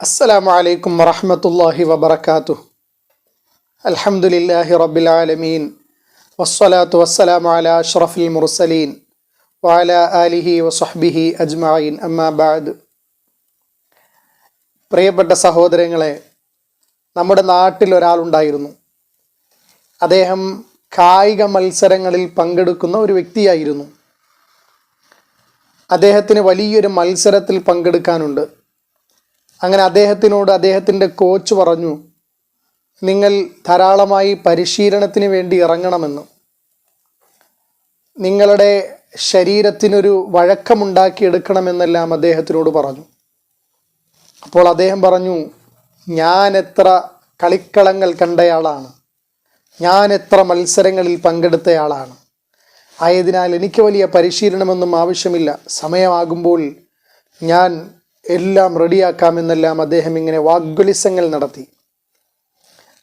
السلام عليكم ورحمة الله وبركاته الحمد لله رب العالمين والصلاة والسلام على أشرف المرسلين وعلى آله وصحبه أجمعين أما بعد പ്രിയപ്പെട്ട സഹോദരങ്ങളെ നമ്മുടെ നാട്ടിൽ ഒരാളുണ്ടായിരുന്നു അദ്ദേഹം കായിക മത്സരങ്ങളിൽ പങ്കെടുക്കുന്ന ഒരു വ്യക്തിയായിരുന്നു അദ്ദേഹത്തിന് വലിയൊരു മത്സരത്തിൽ പങ്കെടുക്കാനുണ്ട് അങ്ങനെ അദ്ദേഹത്തിനോട് അദ്ദേഹത്തിന്റെ കോച്ച് പറഞ്ഞു നിങ്ങൾ ധാരാളമായി പരിശീലനത്തിന് വേണ്ടി ഇറങ്ങണമെന്ന്. നിങ്ങളുടെ ശരീരത്തിനൊരു വഴക്കമുണ്ടാക്കിയെടുക്കണമെന്നെല്ലാം അദ്ദേഹത്തിനോട് പറഞ്ഞു. അപ്പോൾ അദ്ദേഹം പറഞ്ഞു ഞാൻ എത്ര കളിക്കളങ്ങൾ കണ്ടയാളാണ്. ഞാൻ എത്ര മത്സരങ്ങളിൽ പങ്കെടുത്തയാളാണ്. ആയതിനാൽ എനിക്ക് വലിയ പരിശീലനമൊന്നും ആവശ്യമില്ല. സമയമാകുമ്പോൾ ഞാൻ എല്ലാം റെഡിയാക്കാമെന്നെല്ലാം അദ്ദേഹം ഇങ്ങനെ വാഗ്വലിസങ്ങൾ നടത്തി.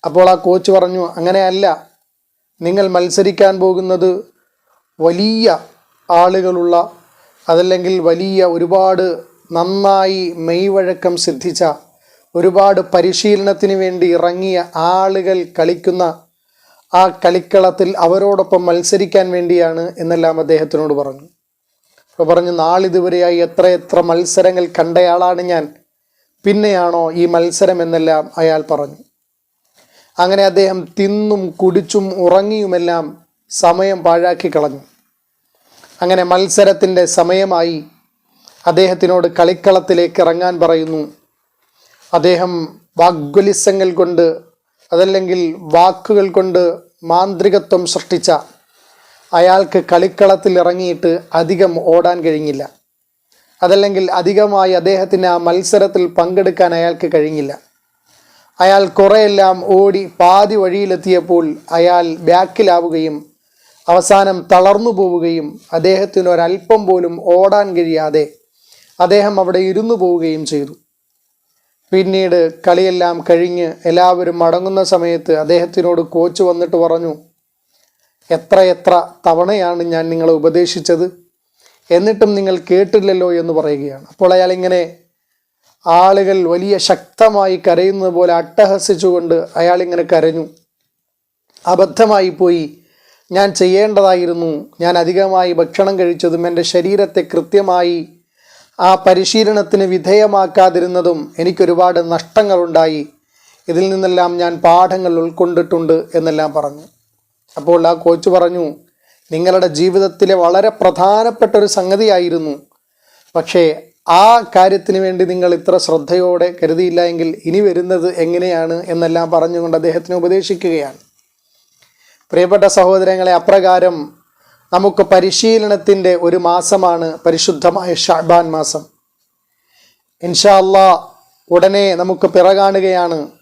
അപ്പോൾ ആ കോച്ച് പറഞ്ഞു അങ്ങനെയല്ല. നിങ്ങൾ മത്സരിക്കാൻ പോകുന്നത് വലിയ ആളുകളുള്ള അതല്ലെങ്കിൽ വലിയ ഒരുപാട് നന്നായി മെയ്വഴക്കം സിദ്ധിച്ച ഒരുപാട് പരിശീലനത്തിന് വേണ്ടി ഇറങ്ങിയ ആളുകൾ കളിക്കുന്ന ആ കളിക്കളത്തിൽ അവരോടൊപ്പം മത്സരിക്കാൻ വേണ്ടിയാണ് എന്നെല്ലാം അദ്ദേഹത്തിനോട് പറഞ്ഞു. അപ്പോൾ പറഞ്ഞു നാളിതുവരെയായി എത്ര എത്ര മത്സരങ്ങൾ കണ്ടയാളാണ് ഞാൻ. പിന്നെയാണോ ഈ മത്സരം എന്നെല്ലാം അയാൾ പറഞ്ഞു. അങ്ങനെ അദ്ദേഹം തിന്നും കുടിച്ചും ഉറങ്ങിയുമെല്ലാം സമയം പാഴാക്കി കളഞ്ഞു. അങ്ങനെ മത്സരത്തിന്റെ സമയമായി അദ്ദേഹത്തിനോട് കളിക്കളത്തിലേക്ക് ഇറങ്ങാൻ പറയുന്നു. അദ്ദേഹം വാഗ്വലിസങ്ങൾ കൊണ്ട് അതല്ലെങ്കിൽ വാക്കുകൾ കൊണ്ട് മാന്ത്രികത്വം സൃഷ്ടിച്ച അയാൾക്ക് കളിക്കളത്തിൽ ഇറങ്ങിയിട്ട് അധികം ഓടാൻ കഴിഞ്ഞില്ല. അതല്ലെങ്കിൽ അധികമായി അദ്ദേഹത്തിന് ആ മത്സരത്തിൽ പങ്കെടുക്കാൻ അയാൾക്ക് കഴിഞ്ഞില്ല. അയാൾ കുറെയെല്ലാം ഓടി പാതി വഴിയിലെത്തിയപ്പോൾ അയാൾ ബാക്കിലാവുകയും അവസാനം തളർന്നു പോവുകയും അദ്ദേഹത്തിന് ഒരല്പം പോലും ഓടാൻ കഴിയാതെ അദ്ദേഹം അവിടെ ഇരുന്നു പോവുകയും ചെയ്തു. പിന്നീട് കളിയെല്ലാം കഴിഞ്ഞ് എല്ലാവരും അടങ്ങുന്ന സമയത്ത് അദ്ദേഹത്തിനോട് കോച്ച് വന്നിട്ട് പറഞ്ഞു എത്ര എത്ര തവണയാണ് ഞാൻ നിങ്ങളെ ഉപദേശിച്ചത്? എന്നിട്ടും നിങ്ങൾ കേട്ടില്ലല്ലോ എന്ന് പറയുകയാണ്. അപ്പോൾ അയാൾ ഇങ്ങനെ ആളുകൾ വലിയ ശക്തമായി കരയുന്നത് പോലെ അട്ടഹസിച്ചുകൊണ്ട് അയാൾ ഇങ്ങനെ കരഞ്ഞു. അബദ്ധമായി പോയി. ഞാൻ ചെയ്യേണ്ടതായിരുന്നു. ഞാൻ അധികമായി ഭക്ഷണം കഴിച്ചതും എന്റെ ശരീരത്തെ കൃത്യമായി ആ പരിശീലനത്തിന് വിധേയമാക്കാതിരുന്നതും എനിക്കൊരുപാട് നഷ്ടങ്ങളുണ്ടായി. ഇതിൽ നിന്നെല്ലാം ഞാൻ പാഠങ്ങൾ ഉൾക്കൊണ്ടിട്ടുണ്ട് എന്നെല്ലാം പറഞ്ഞു. അപ്പോൾ ആ കോച്ച് പറഞ്ഞു നിങ്ങളുടെ ജീവിതത്തിലെ വളരെ പ്രധാനപ്പെട്ട ഒരു സംഗതിയായിരുന്നു. പക്ഷേ ആ കാര്യത്തിന് വേണ്ടി നിങ്ങൾ ഇത്ര ശ്രദ്ധയോടെ കരുതിയില്ല എങ്കിൽ ഇനി വരുന്നത് എങ്ങനെയാണ് എന്നെല്ലാം പറഞ്ഞുകൊണ്ട് അദ്ദേഹത്തിന് ഉപദേശിക്കുകയാണ്. പ്രിയപ്പെട്ട സഹോദരങ്ങളെ അപ്രകാരം നമുക്ക് പരിശീലനത്തിന്റെ ഒരു മാസമാണ് പരിശുദ്ധമായ ഷാബാൻ മാസം. ഇൻഷാ അള്ളാ ഉടനെ നമുക്ക് പിറകാണുകയാണ്.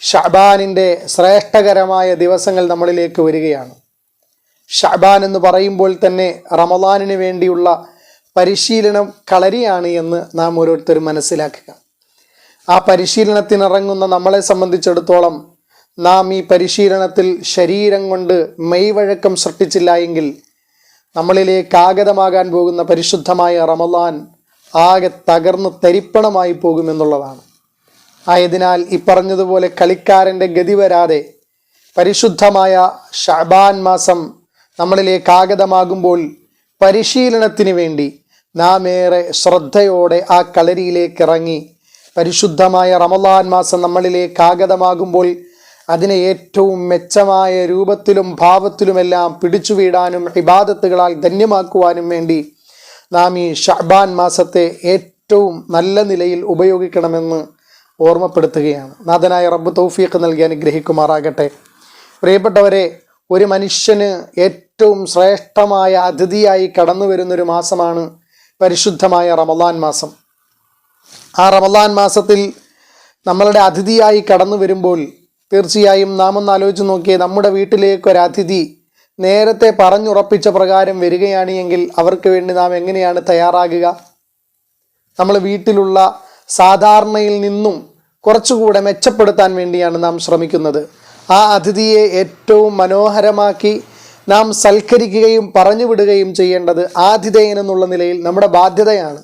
ഷാബാനിന്റെ ശ്രേഷ്ഠകരമായ ദിവസങ്ങൾ നമ്മളിലേക്ക് വരികയാണ്. ഷഹബാൻ എന്ന് പറയുമ്പോൾ തന്നെ റമദാനിന് വേണ്ടിയുള്ള പരിശീലനം കളരിയാണ് എന്ന് നാം ഓരോരുത്തരും മനസ്സിലാക്കുക. ആ പരിശീലനത്തിനിറങ്ങുന്ന നമ്മളെ സംബന്ധിച്ചിടത്തോളം നാം ഈ പരിശീലനത്തിൽ ശരീരം കൊണ്ട് മെയ്വഴക്കം സൃഷ്ടിച്ചില്ല എങ്കിൽ നമ്മളിലേക്ക് ആഗതമാകാൻ പോകുന്ന പരിശുദ്ധമായ റമദാൻ ആകെ തകർന്ന് തരിപ്പണമായി പോകുമെന്നുള്ളതാണ്. ആയതിനാൽ ഇപ്പറഞ്ഞതുപോലെ പറഞ്ഞതുപോലെ കളിക്കാരന്റെ ഗതി വരാതെ പരിശുദ്ധമായ ഷാബാൻ മാസം നമ്മളിലേക്ക് ആഗതമാകുമ്പോൾ പരിശീലനത്തിന് വേണ്ടി നാം ഏറെ ശ്രദ്ധയോടെ ആ കളരിയിലേക്ക് ഇറങ്ങി പരിശുദ്ധമായ റമദാൻ മാസം നമ്മളിലേക്ക് ആഗതമാകുമ്പോൾ അതിനെ ഏറ്റവും മെച്ചമായ രൂപത്തിലും ഭാവത്തിലുമെല്ലാം പിടിച്ചു വീടാനും ഇബാദത്തുകളാൽ ധന്യമാക്കുവാനും വേണ്ടി നാം ഈ ഷഹബാൻ മാസത്തെ ഏറ്റവും നല്ല നിലയിൽ ഉപയോഗിക്കണമെന്ന് ഓർമ്മപ്പെടുത്തുകയാണ്. നാഥനായ റബ്ബ് തൗഫീഖ് നൽകി അനുഗ്രഹിക്കുമാറാകട്ടെ. പ്രിയപ്പെട്ടവരെ ഒരു മനുഷ്യന് ഏറ്റവും ശ്രേഷ്ഠമായ അതിഥിയായി കടന്നു വരുന്നൊരു മാസമാണ് പരിശുദ്ധമായ റമലാൻ മാസം. ആ റമലാൻ മാസത്തിൽ നമ്മളുടെ അതിഥിയായി കടന്നു വരുമ്പോൾ തീർച്ചയായും നാം ഒന്ന് ആലോചിച്ച് നോക്കിയേ നമ്മുടെ വീട്ടിലേക്ക് ഒരു അതിഥി നേരത്തെ പറഞ്ഞുറപ്പിച്ച പ്രകാരം വരികയാണ് എങ്കിൽ അവർക്ക് വേണ്ടി നാം എങ്ങനെയാണ് തയ്യാറാകുക? നമ്മൾ വീട്ടിലുള്ള സാധാരണയിൽ നിന്നും കുറച്ചുകൂടെ മെച്ചപ്പെടുത്താൻ വേണ്ടിയാണ് നാം ശ്രമിക്കുന്നത്. ആ അതിഥിയെ ഏറ്റവും മനോഹരമാക്കി നാം സൽക്കരിക്കുകയും പറഞ്ഞു വിടുകയും ചെയ്യേണ്ടത് ആതിഥേയൻ എന്നുള്ള നിലയിൽ നമ്മുടെ ബാധ്യതയാണ്.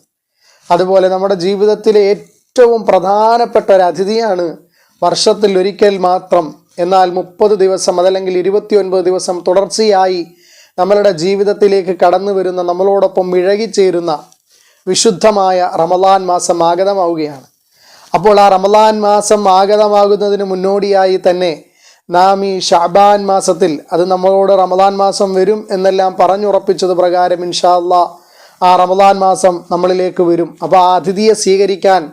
അതുപോലെ നമ്മുടെ ജീവിതത്തിലെ ഏറ്റവും പ്രധാനപ്പെട്ട ഒരു അതിഥിയാണ് വർഷത്തിൽ ഒരിക്കൽ മാത്രം. എന്നാൽ മുപ്പത് ദിവസം അതല്ലെങ്കിൽ ഇരുപത്തിയൊൻപത് ദിവസം തുടർച്ചയായി നമ്മളുടെ ജീവിതത്തിലേക്ക് കടന്നു വരുന്ന നമ്മളോടൊപ്പം ഇഴകിച്ചേരുന്ന വിശുദ്ധമായ റമദാൻ മാസം ആഗതമാവുകയാണ്. അപ്പോൾ ആ റമലാൻ മാസം ആഗതമാകുന്നതിന് മുന്നോടിയായി തന്നെ നാം ഈ ഷാബാൻ മാസത്തിൽ അത് നമ്മളോട് റമദാൻ മാസം വരും എന്നെല്ലാം പറഞ്ഞുറപ്പിച്ചത് പ്രകാരം ഇൻഷാല്ല ആ റമലാൻ മാസം നമ്മളിലേക്ക് വരും. അപ്പോൾ ആ അതിഥിയെ സ്വീകരിക്കാൻ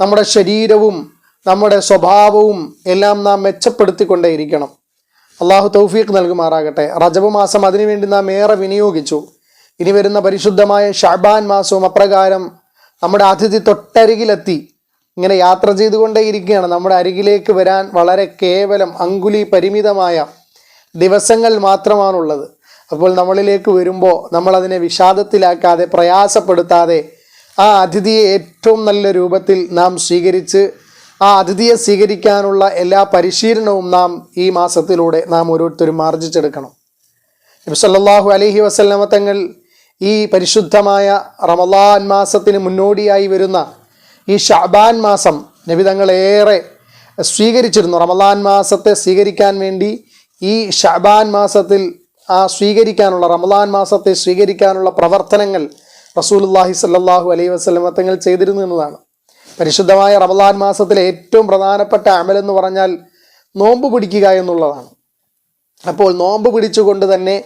നമ്മുടെ ശരീരവും നമ്മുടെ സ്വഭാവവും എല്ലാം നാം മെച്ചപ്പെടുത്തിക്കൊണ്ടേയിരിക്കണം. അള്ളാഹു തൗഫീഖ് നൽകുമാറാകട്ടെ. റജബ് മാസം അതിനുവേണ്ടി നാം ഏറെ വിനിയോഗിച്ചു. ഇനി വരുന്ന പരിശുദ്ധമായ ഷാബാൻ മാസവും അപ്രകാരം നമ്മുടെ അതിഥി തൊട്ടരികിലെത്തി. ഇങ്ങനെ യാത്ര ചെയ്തുകൊണ്ടേയിരിക്കുകയാണ്. നമ്മുടെ അരികിലേക്ക് വരാൻ വളരെ കേവലം അങ്കുലി പരിമിതമായ ദിവസങ്ങൾ മാത്രമാണുള്ളത്. അപ്പോൾ നമ്മളിലേക്ക് വരുമ്പോൾ നമ്മൾ അതിനെ വിഷാദത്തിലാക്കാതെ പ്രയാസപ്പെടുത്താതെ ആ അതിഥിയെ ഏറ്റവും നല്ല രൂപത്തിൽ നാം സ്വീകരിച്ച് ആ അതിഥിയെ സ്വീകരിക്കാനുള്ള എല്ലാ പരിശീലനവും നാം ഈ മാസത്തിലൂടെ നാം ഓരോരുത്തരും ആർജിച്ചെടുക്കണം. സല്ലല്ലാഹു അലൈഹി വസല്ലമ തങ്ങൾ ഈ പരിശുദ്ധമായ റമലാൻ മാസത്തിന് മുന്നോടിയായി വരുന്ന ഈ ഷാബാൻ മാസം നബി തങ്ങൾ ഏറെ സ്വീകരിച്ചിരുന്നു. റമദാൻ മാസത്തെ സ്വീകരിക്കാൻ വേണ്ടി ഈ ഷാബാൻ മാസത്തിൽ ആ സ്വീകരിക്കാനുള്ള റമദാൻ മാസത്തെ സ്വീകരിക്കാനുള്ള പ്രവർത്തനങ്ങൾ റസൂലുള്ളാഹി സല്ലാഹു അലൈഹി വസ്ലം തങ്ങൾ ചെയ്തിരുന്നു എന്നതാണ്. പരിശുദ്ധമായ റമദാൻ മാസത്തിലെ ഏറ്റവും പ്രധാനപ്പെട്ട അമലെന്ന് പറഞ്ഞാൽ നോമ്പ് പിടിക്കുക എന്നുള്ളതാണ്. അപ്പോൾ നോമ്പ് പിടിച്ചുകൊണ്ട് തന്നെ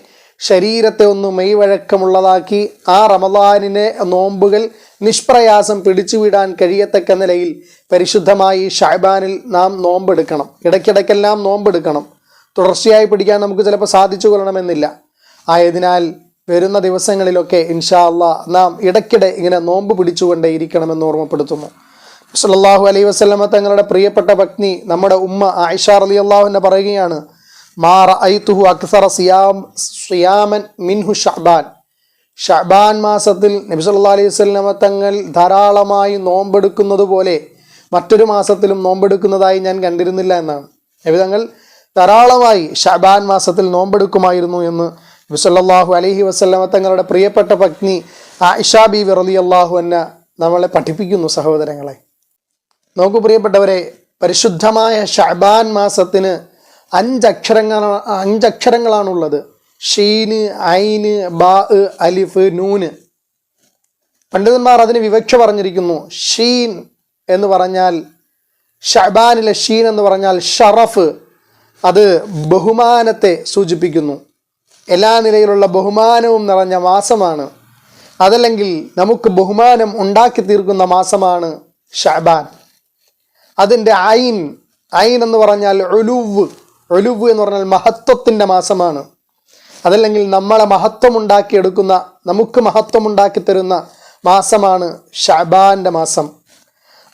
ശരീരത്തെ ഒന്ന് മെയ്വഴക്കമുള്ളതാക്കി ആ റമദാനിനെ നോമ്പുകൾ നിഷ്പ്രയാസം പിടിച്ചുവിടാൻ കഴിയത്തക്ക നിലയിൽ പരിശുദ്ധമായി ഷാബാനിൽ നാം നോമ്പെടുക്കണം. ഇടയ്ക്കിടയ്ക്കെല്ലാം നോമ്പെടുക്കണം. തുടർച്ചയായി പിടിക്കാൻ നമുക്ക് ചിലപ്പോൾ സാധിച്ചു കൊള്ളണമെന്നില്ല. ആയതിനാൽ വരുന്ന ദിവസങ്ങളിലൊക്കെ ഇൻഷാ അള്ളാ നാം ഇടയ്ക്കിടെ ഇങ്ങനെ നോമ്പ് പിടിച്ചുകൊണ്ടേ ഇരിക്കണമെന്ന് ഓർമ്മപ്പെടുത്തുന്നു. സല്ലല്ലാഹു അലൈഹി വസല്ലമ തങ്ങളുടെ പ്രിയപ്പെട്ട പത്നി നമ്മുടെ ഉമ്മ ആയിഷ അലി അള്ളാഹുവിനെ പറയുകയാണ് മാ മിൻഹു ഷഹബാൻ ഷഹബാൻ മാസത്തിൽ നബി അലൈഹി വസല്ലമ തങ്ങൾ ധാരാളമായി നോമ്പെടുക്കുന്നത് പോലെ മറ്റൊരു മാസത്തിലും നോമ്പെടുക്കുന്നതായി ഞാൻ കണ്ടിരുന്നില്ല എന്നാണ്. നബി തങ്ങൾ ധാരാളമായി ഷഹബാൻ മാസത്തിൽ നോമ്പെടുക്കുമായിരുന്നു എന്ന് നബി അലഹി അലൈഹി വസല്ലമ തങ്ങളുടെ പ്രിയപ്പെട്ട പത്നി ആയിഷ വിറലി അള്ളാഹു എന്ന നമ്മളെ പഠിപ്പിക്കുന്നു സഹോദരങ്ങളെ. നോക്കൂ പ്രിയപ്പെട്ടവരെ പരിശുദ്ധമായ ഷഹബാൻ മാസത്തിന് അഞ്ചക്ഷരങ്ങൾ അഞ്ചക്ഷരങ്ങളാണുള്ളത്. ഷീന് ഐന് ബാ അലിഫ് നൂന്. പണ്ഡിതന്മാർ അതിന് വിവക്ഷ പറഞ്ഞിരിക്കുന്നു. ഷീൻ എന്ന് പറഞ്ഞാൽ ഷബാനിലെ ഷീൻ എന്ന് പറഞ്ഞാൽ ഷറഫ്. അത് ബഹുമാനത്തെ സൂചിപ്പിക്കുന്നു. എല്ലാ നിലയിലുള്ള ബഹുമാനവും നിറഞ്ഞ മാസമാണ്. അതല്ലെങ്കിൽ നമുക്ക് ബഹുമാനം ഉണ്ടാക്കി തീർക്കുന്ന മാസമാണ് ഷബാൻ അതിന്റെ ഐൻ ഐൻ എന്ന് പറഞ്ഞാൽ ഒലുവ് ഒലുവ് എന്ന് പറഞ്ഞാൽ മഹത്വത്തിന്റെ മാസമാണ്. അതല്ലെങ്കിൽ നമ്മളെ മഹത്വം ഉണ്ടാക്കിയെടുക്കുന്ന നമുക്ക് മഹത്വം ഉണ്ടാക്കി തരുന്ന മാസമാണ് ഷബാന്റെ മാസം.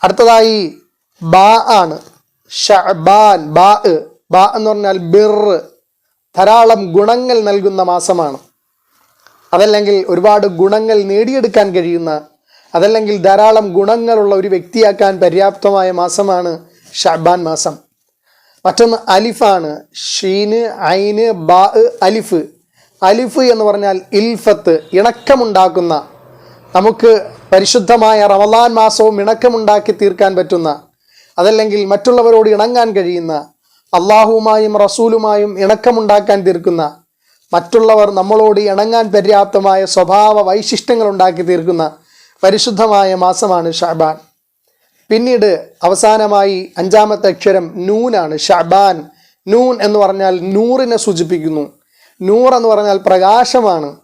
അടുത്തതായി ബാ ആണ്. ഷബാൻ ബാ. ബാ എന്ന് പറഞ്ഞാൽ ബിർ ധാരാളം ഗുണങ്ങൾ നൽകുന്ന മാസമാണ്. അതല്ലെങ്കിൽ ഒരുപാട് ഗുണങ്ങൾ നേടിയെടുക്കാൻ കഴിയുന്ന അതല്ലെങ്കിൽ ധാരാളം ഗുണങ്ങളുള്ള ഒരു വ്യക്തിയാക്കാൻ പര്യാപ്തമായ മാസമാണ് ഷബാൻ മാസം. മറ്റൊന്ന് അലിഫാണ്. ഷീന് ഐന് ബാ അലിഫ്. അലിഫ് എന്ന് പറഞ്ഞാൽ ഇൽഫത്ത് ഇണക്കമുണ്ടാക്കുന്ന നമുക്ക് പരിശുദ്ധമായ റമലാൻ മാസവും ഇണക്കമുണ്ടാക്കി തീർക്കാൻ പറ്റുന്ന അതല്ലെങ്കിൽ മറ്റുള്ളവരോട് ഇണങ്ങാൻ കഴിയുന്ന അള്ളാഹുവുമായും റസൂലുമായും ഇണക്കമുണ്ടാക്കാൻ തീർക്കുന്ന മറ്റുള്ളവർ നമ്മളോട് ഇണങ്ങാൻ പര്യാപ്തമായ സ്വഭാവ വൈശിഷ്ട്യങ്ങൾ ഉണ്ടാക്കി തീർക്കുന്ന പരിശുദ്ധമായ മാസമാണ് ഷാബാൻ. പിന്നീട് അവസാനമായി അഞ്ചാമത്തെ അക്ഷരം നൂനാണ് ഷബാൻ നൂൻ എന്ന് പറഞ്ഞാൽ നൂറിനെ സൂചിപ്പിക്കുന്നു. നൂർ എന്ന് പറഞ്ഞാൽ പ്രകാശമാണ്.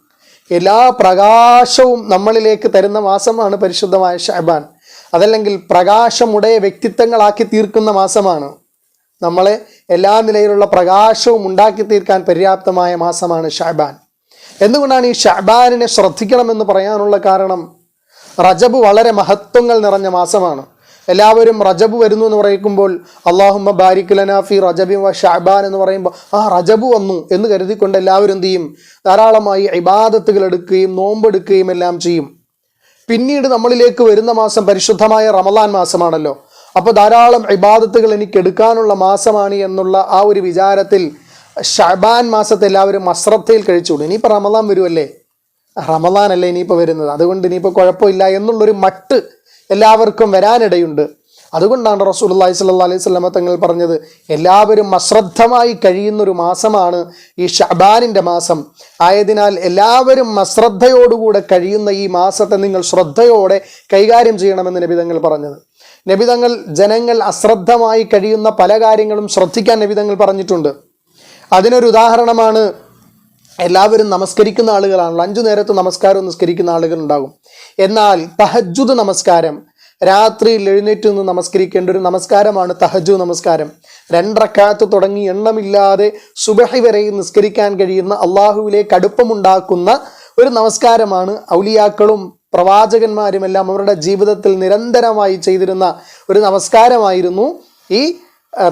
എല്ലാ പ്രകാശവും നമ്മളിലേക്ക് തരുന്ന മാസമാണ് പരിശുദ്ധമായ ഷബാൻ അതല്ലെങ്കിൽ പ്രകാശമുടയ വ്യക്തിത്വങ്ങളാക്കി തീർക്കുന്ന മാസമാണ്. നമ്മളെ എല്ലാ നിലയിലുള്ള പ്രകാശവും ഉണ്ടാക്കി തീർക്കാൻ പര്യാപ്തമായ മാസമാണ് ഷബാൻ എന്തുകൊണ്ടാണ് ഈ ഷബാനിനെ ശ്രദ്ധിക്കണമെന്ന് പറയാനുള്ള കാരണം? റജബ് വളരെ മഹത്വങ്ങൾ നിറഞ്ഞ മാസമാണ്. എല്ലാവരും റജബ് വരുന്നു എന്ന് പറയുമ്പോൾ അള്ളാഹുമ്മ ബാരിക് ലനാഫി റജബി വ ഷാബാൻ എന്ന് പറയുമ്പോൾ ആ റജബ് വന്നു എന്ന് കരുതിക്കൊണ്ട് എല്ലാവരും എന്ത് ചെയ്യും? ധാരാളമായി ഇബാദത്തുകൾ എടുക്കുകയും നോമ്പെടുക്കുകയും എല്ലാം ചെയ്യും. പിന്നീട് നമ്മളിലേക്ക് വരുന്ന മാസം പരിശുദ്ധമായ റമലാൻ മാസമാണല്ലോ. അപ്പോൾ ധാരാളം ഇബാദത്തുകൾ എനിക്ക് എടുക്കാനുള്ള മാസമാണ് എന്നുള്ള ആ ഒരു വിചാരത്തിൽ ഷാബാൻ മാസത്തെ എല്ലാവരും അശ്രദ്ധയിൽ കഴിച്ചുകൂടും ഇനിയിപ്പോൾ റമലാൻ വരുമല്ലേ റമലാൻ അല്ലേ ഇനിയിപ്പോൾ വരുന്നത്. അതുകൊണ്ട് ഇനിയിപ്പോൾ കുഴപ്പമില്ല എന്നുള്ളൊരു മട്ട് എല്ലാവർക്കും വരാനിടയുണ്ട്. അതുകൊണ്ടാണ് റസൂൽ അല്ലാ സ്വല്ലാ അലൈഹി സ്വലമ തങ്ങൾ പറഞ്ഞത് എല്ലാവരും അശ്രദ്ധമായി കഴിയുന്നൊരു മാസമാണ് ഈ ഷബാനിന്റെ മാസം. ആയതിനാൽ എല്ലാവരും അശ്രദ്ധയോടുകൂടെ കഴിയുന്ന ഈ മാസത്തെ നിങ്ങൾ ശ്രദ്ധയോടെ കൈകാര്യം ചെയ്യണമെന്ന് നബിതങ്ങൾ പറഞ്ഞത്. നബിതങ്ങൾ ജനങ്ങൾ അശ്രദ്ധമായി കഴിയുന്ന പല കാര്യങ്ങളും ശ്രദ്ധിക്കാൻ നബിതങ്ങൾ പറഞ്ഞിട്ടുണ്ട്. അതിനൊരു ഉദാഹരണമാണ് എല്ലാവരും നമസ്കരിക്കുന്ന ആളുകളാണല്ലോ. അഞ്ചു നേരത്ത് നമസ്കാരം നിസ്കരിക്കുന്ന ആളുകൾ ഉണ്ടാകും എന്നാൽ തഹജുദ് നമസ്കാരം രാത്രിയിൽ എഴുന്നേറ്റ് നിന്ന് നമസ്കരിക്കേണ്ട ഒരു നമസ്കാരമാണ് തഹജു നമസ്കാരം. രണ്ടറക്കാത്ത് തുടങ്ങി എണ്ണമില്ലാതെ സുബഹി വരെയും നിസ്കരിക്കാൻ കഴിയുന്ന അള്ളാഹുവിലേക്ക് അടുപ്പമുണ്ടാക്കുന്ന ഒരു നമസ്കാരമാണ് ഔലിയാക്കളും പ്രവാചകന്മാരുമെല്ലാം അവരുടെ ജീവിതത്തിൽ നിരന്തരമായി ചെയ്തിരുന്ന ഒരു നമസ്കാരമായിരുന്നു ഈ